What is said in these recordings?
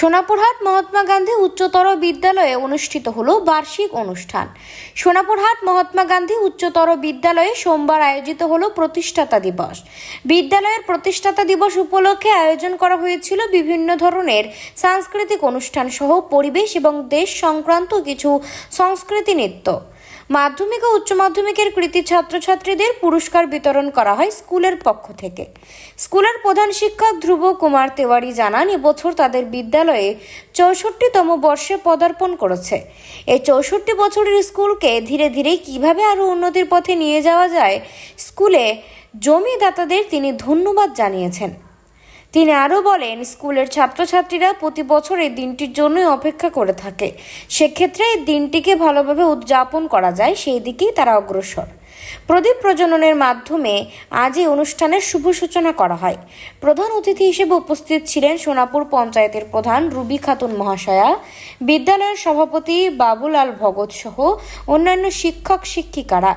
সোনাপুরহাট মহাত্মা গান্ধী উচ্চতর বিদ্যালয়ে অনুষ্ঠিত হলো বার্ষিক অনুষ্ঠান। সোনাপুরহাট মহাত্মা গান্ধী উচ্চতর বিদ্যালয়ে সোমবার আয়োজিত হলো প্রতিষ্ঠাতা দিবস। বিদ্যালয়ের প্রতিষ্ঠাতা দিবস উপলক্ষে আয়োজন করা হয়েছিল বিভিন্ন ধরনের সাংস্কৃতিক অনুষ্ঠান সহ পরিবেশ এবং দেশ সংক্রান্ত কিছু সংস্কৃতি নৃত্য। মাধ্যমিক ও উচ্চ মাধ্যমিকের কৃতি ছাত্রছাত্রীদের পুরস্কার বিতরণ করা হয় স্কুলের পক্ষ থেকে। স্কুলের প্রধান শিক্ষক ধ্রুব কুমার তেওয়ারি জানান, এবছর তাদের বিদ্যালয়ে চৌষট্টিতম বর্ষে পদার্পণ করেছে। এই চৌষট্টি বছরের স্কুলকে ধীরে ধীরে কীভাবে আরও উন্নতির পথে নিয়ে যাওয়া যায়, স্কুলে জমিদাতাদের তিনি ধন্যবাদ জানিয়েছেন। তিনি আরও বলেন, স্কুলের ছাত্রছাত্রীরা প্রতি বছর এই দিনটির জন্যই অপেক্ষা করে থাকে। সেক্ষেত্রে এই দিনটিকে ভালোভাবে উদযাপন করা যায়, সেই দিকেই তারা অগ্রসর। প্রদীপ প্রজননের মাধ্যমে আজ এই অনুষ্ঠানের শুভ সূচনা করা হয়। প্রধান অতিথি হিসেবে উপস্থিত ছিলেন সোনাপুর পঞ্চায়েতের প্রধান রুবি খাতুন মহাশয়া, বিদ্যালয়ের সভাপতি বাবুলাল ভগত সহ অন্যান্য শিক্ষক শিক্ষিকারা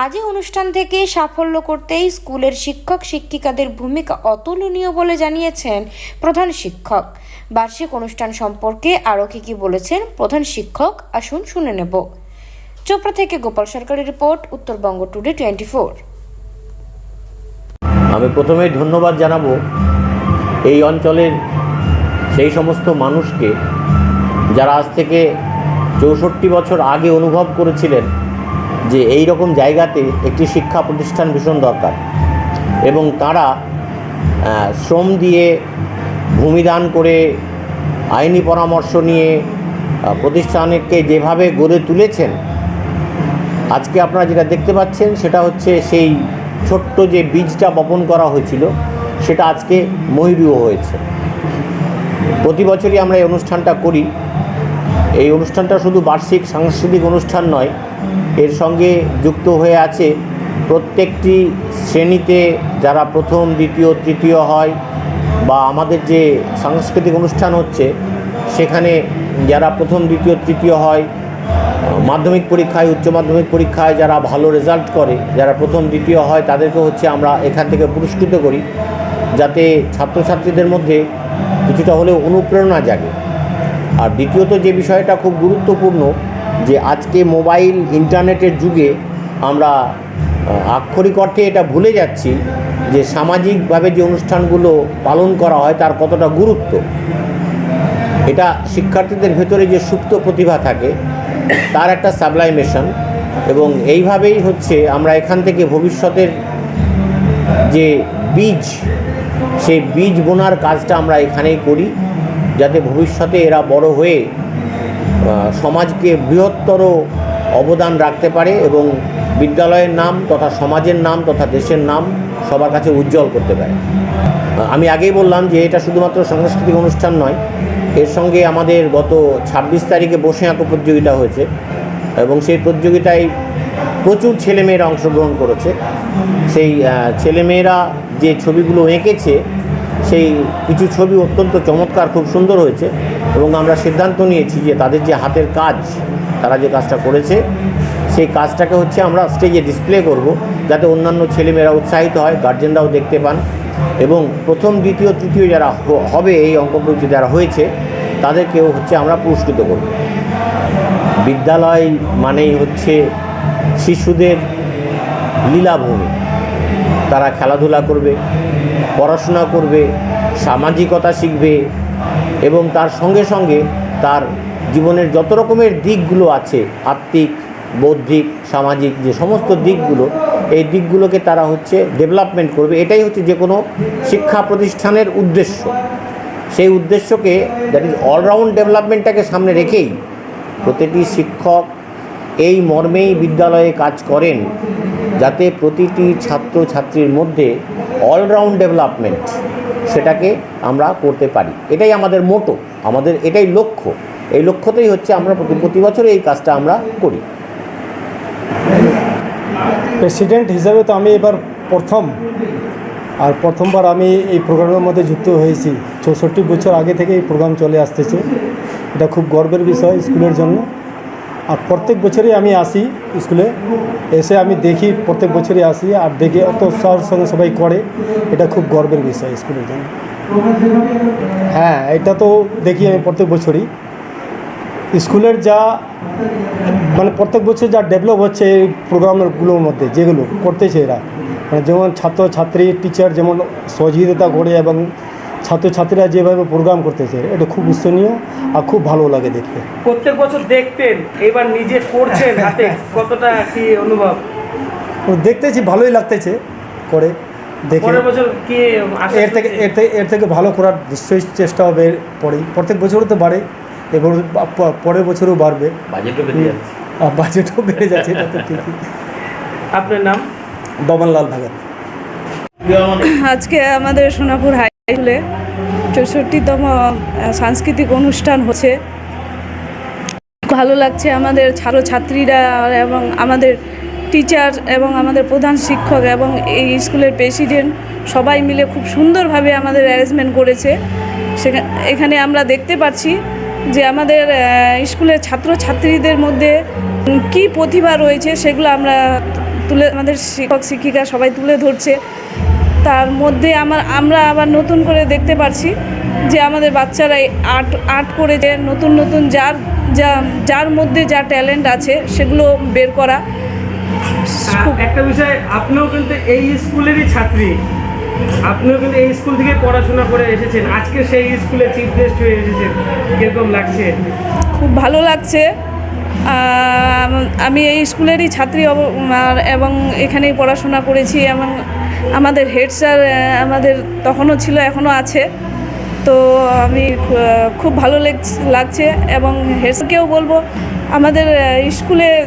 আজ এই অনুষ্ঠান থেকে সাফল্য করতেই স্কুলের শিক্ষক, শিক্ষিকাদের ভূমিকা অতুলনীয় বলে জানিয়েছেন প্রধান শিক্ষক। বার্ষিক অনুষ্ঠান সম্পর্কে আরও কী কী বলেছেন প্রধান শিক্ষক, আসুন শুনে নেব। চোপড়া থেকে গোপাল সরকারের report, Uttarbanga today twenty four আমি প্রথমেই ধন্যবাদ জানাব এই অঞ্চলের সেই সমস্ত মানুষকে যারা আজ থেকে চৌষট্টি বছর আগে অনুভব করেছিলেন। যে এই রকম জায়গাতে একটি শিক্ষা প্রতিষ্ঠান ভীষণ দরকার। এবং তারা শ্রম দিয়ে ভূমিদান করে আইনি পরামর্শ নিয়ে প্রতিষ্ঠানকে যেভাবে গড়ে তুলেছেন, আজকে আপনারা যেটা দেখতে পাচ্ছেন সেটা হচ্ছে সেই ছোট্ট যে বীজটা বপন করা হয়েছিল, সেটা আজকে ময়ূরীয় হয়েছে। প্রতি বছরই আমরা এই অনুষ্ঠানটা করি। এই অনুষ্ঠানটা শুধু বার্ষিক সাংস্কৃতিক অনুষ্ঠান নয় এর সঙ্গে যুক্ত হয়ে আছে প্রত্যেকটি শ্রেণীতে যারা প্রথম, দ্বিতীয়, তৃতীয় হয় বা আমাদের যে সাংস্কৃতিক অনুষ্ঠান হচ্ছে, সেখানে যারা প্রথম, দ্বিতীয়, তৃতীয় হয়, মাধ্যমিক পরীক্ষায়, উচ্চ মাধ্যমিক পরীক্ষায় যারা ভালো রেজাল্ট করে, যারা প্রথম, দ্বিতীয় হয়, তাদেরকে হচ্ছে আমরা এখান থেকে পুরস্কৃত করি, যাতে ছাত্রছাত্রীদের মধ্যে কিছুটা হলেও অনুপ্রেরণা জাগে। আর দ্বিতীয়ত যে বিষয়টা খুব গুরুত্বপূর্ণ যে আজকে মোবাইল, ইন্টারনেটের যুগে আমরা আক্ষরিক অর্থে এটা ভুলে যাচ্ছি যে সামাজিকভাবে যে অনুষ্ঠানগুলো পালন করা হয় তার কতটা গুরুত্ব। এটা শিক্ষার্থীদের ভেতরে যে সুপ্ত প্রতিভা থাকে, তার একটা সাবলাইমেশন এবং এইভাবেই হচ্ছে আমরা এখান থেকে ভবিষ্যতের যে বীজ, সেই বীজ বোনার কাজটা আমরা এখানেই করি, যাতে ভবিষ্যতে এরা বড় হয়ে সমাজকে বৃহত্তর অবদান রাখতে পারে এবং বিদ্যালয়ের নাম তথা সমাজের নাম তথা দেশের নাম সবার কাছে উজ্জ্বল করতে পারে। আমি আগেই বললাম যে এটা শুধুমাত্র সাংস্কৃতিক অনুষ্ঠান নয়, এর সঙ্গে আমাদের গত ছাব্বিশ তারিখে বসে আঁকো প্রতিযোগিতা হয়েছে এবং সেই প্রতিযোগিতায় প্রচুর ছেলেমেয়েরা অংশগ্রহণ করেছে। সেই ছেলেমেয়েরা যে ছবিগুলো এঁকেছে সেই কিছু ছবি অত্যন্ত চমৎকার, খুব সুন্দর হয়েছে এবং আমরা সিদ্ধান্ত নিয়েছি যে তাদের যে হাতের কাজ, তারা যে কাজটা করেছে, সেই কাজটাকে হচ্ছে আমরা স্টেজে ডিসপ্লে করব যাতে অন্যান্য ছেলেমেয়েরা উৎসাহিত হয় গার্জেনরাও দেখতে পান এবং প্রথম, দ্বিতীয়, তৃতীয় যারা হবে এই অঙ্ক প্রতিযোগিতা যারা হয়েছে, তাদেরকেও হচ্ছে আমরা পুরস্কৃত করব। বিদ্যালয় মানেই হচ্ছে শিশুদের লীলাভূমি। তারা খেলাধুলা করবে পড়াশোনা করবে, সামাজিকতা শিখবে এবং তার সঙ্গে সঙ্গে তার জীবনের যত রকমের দিকগুলো আছে, আত্মিক, বৌদ্ধিক, সামাজিক, যে সমস্ত দিকগুলো, এই দিকগুলোকে তারা হচ্ছে ডেভেলপমেন্ট করবে। এটাই হচ্ছে যে কোনো শিক্ষা প্রতিষ্ঠানের উদ্দেশ্য। সেই উদ্দেশ্যকে দ্যাট ইজ অলরাউন্ড ডেভেলপমেন্টটাকে সামনে রেখেই প্রতিটি শিক্ষক এই মর্মেই বিদ্যালয়ে কাজ করেন। যাতে প্রতিটি ছাত্র ছাত্রীর মধ্যে অলরাউন্ড ডেভেলপমেন্ট সেটাকে আমরা করতে পারি। এটাই আমাদের মোটো আমাদের এটাই লক্ষ্য। এই লক্ষ্যতেই হচ্ছে আমরা প্রতি প্রতি বছর এই কাজটা আমরা করি। প্রেসিডেন্ট হিসাবে তো আমি এবার প্রথম, আর প্রথমবার আমি এই প্রোগ্রামের মধ্যে যুক্ত হয়েছি। চৌষট্টি বছর আগে থেকে এই প্রোগ্রাম চলে আসতেছে। এটা খুব গর্বের বিষয় স্কুলের জন্য। আর প্রত্যেক বছরই আমি আসি স্কুলে। এসে আমি দেখি প্রত্যেক বছরই আসি আর দেখে অত উৎসাহর সঙ্গে সবাই করে। এটা খুব গর্বের বিষয় স্কুলের জন্য। হ্যাঁ এটা তো দেখি আমি প্রত্যেক বছরই। স্কুলের যা মানে প্রত্যেক বছর যা ডেভেলপ হচ্ছে এই প্রোগ্রামগুলোর মধ্যে, যেগুলো করতেছে এরা। মানে যেমন ছাত্র ছাত্রী টিচার যেমন সহযোগিতা করে এবং ছাত্রছাত্রীরা যেভাবে প্রোগ্রাম করতেছে এটা খুব উৎসনীয় আর খুব ভালো লাগে দেখতে। প্রত্যেক বছর দেখতেন এবার নিজে করছেন হাতে কতটা কি অনুভব? দেখতেছি ভালোই লাগতেছে করে দেখে। কি এর থেকে এর থেকে এর থেকে ভালো করার নিশ্চয়ই চেষ্টা হবে পরেই প্রত্যেক বছরও তো বাড়ে এবার পরের বছরও বাড়বে। বাজেটও বেড়ে যাচ্ছে। বাজেটও বেড়ে যাচ্ছে এটা তো ঠিকই। আপনার নাম? বাবানলাল ভাগত। আজকে আমাদের সোনাপুর হাই স্কুলে চৌষট্টিতম সাংস্কৃতিক অনুষ্ঠান হচ্ছে। ভালো লাগছে আমাদের ছাত্রছাত্রীরা এবং আমাদের টিচার এবং আমাদের প্রধান শিক্ষক এবং এই স্কুলের প্রেসিডেন্ট সবাই মিলে খুব সুন্দরভাবে আমাদের অ্যারেঞ্জমেন্ট করেছে। সেখানে এখানে আমরা দেখতে পাচ্ছি যে আমাদের স্কুলের ছাত্রছাত্রীদের মধ্যে কী প্রতিভা রয়েছে সেগুলো আমরা তুলে, আমাদের শিক্ষক, শিক্ষিকা সবাই তুলে ধরছে। তার মধ্যে আমার আমরা আবার নতুন করে দেখতে পারছি যে আমাদের বাচ্চারা এই আর্ট আর্ট করেছে নতুন নতুন যার যা যার মধ্যে যা ট্যালেন্ট আছে সেগুলো বের করা। খুব একটা বিষয় আপনিও কিন্তু এই স্কুলেরই ছাত্রী। আপনিও কিন্তু এই স্কুল থেকে পড়াশোনা করে এসেছেন। আজকে সেই স্কুলে চিফ গেস্ট হয়ে এসেছেন। কীরকম লাগছে? খুব ভালো লাগছে। আমি এই স্কুলেরই ছাত্রী এবং এখানেই পড়াশোনা করেছি এবং আমাদের হেড স্যার আমাদের তখনও ছিল, এখনও আছে। তো আমি খুব ভালো লেগছ- এবং হেড স্যারকেও বলব, আমাদের স্কুলে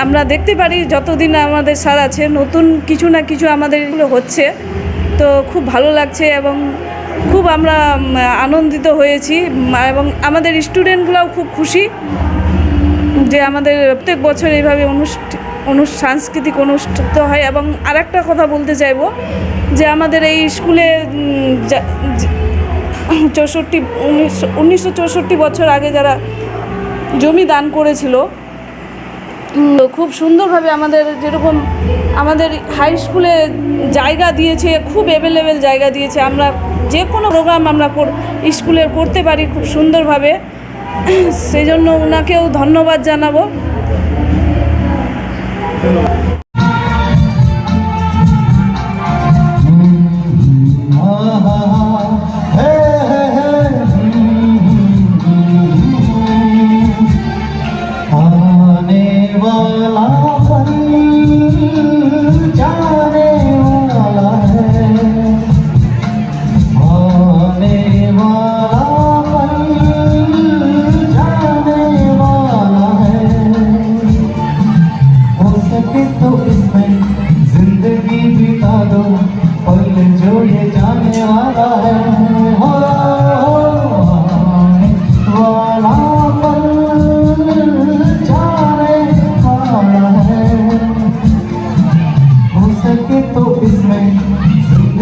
আমরা দেখতে পারি যতদিন আমাদের স্যার আছে, নতুন কিছু না কিছু আমাদের হচ্ছে। তো খুব ভালো লাগছে এবং খুব আমরা আনন্দিত হয়েছি। এবং আমাদের স্টুডেন্টগুলোও খুব খুশি। যে আমাদের প্রত্যেক বছর এইভাবে অনুষ্ঠান অনু সাংস্কৃতিক অনুষ্ঠিত হয় এবং আরেকটা কথা বলতে চাইব যে আমাদের এই স্কুলে চৌষট্টি উনিশশো চৌষট্টি বছর আগে যারা জমি দান করেছিল খুব সুন্দরভাবে আমাদের যেরকম আমাদের হাই স্কুলে জায়গা দিয়েছে, খুব অ্যাভেলেবেল জায়গা দিয়েছে। আমরা যে কোনো প্রোগ্রাম আমরা স্কুলের করতে পারি খুব সুন্দরভাবে। সেই জন্য ওনাকেও ধন্যবাদ জানাব।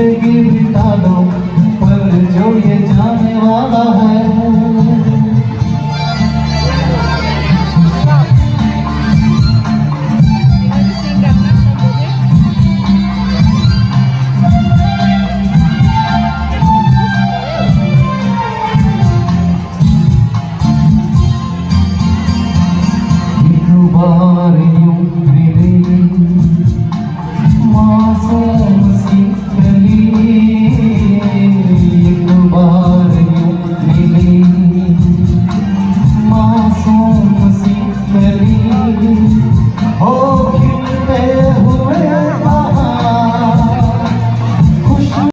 they give you.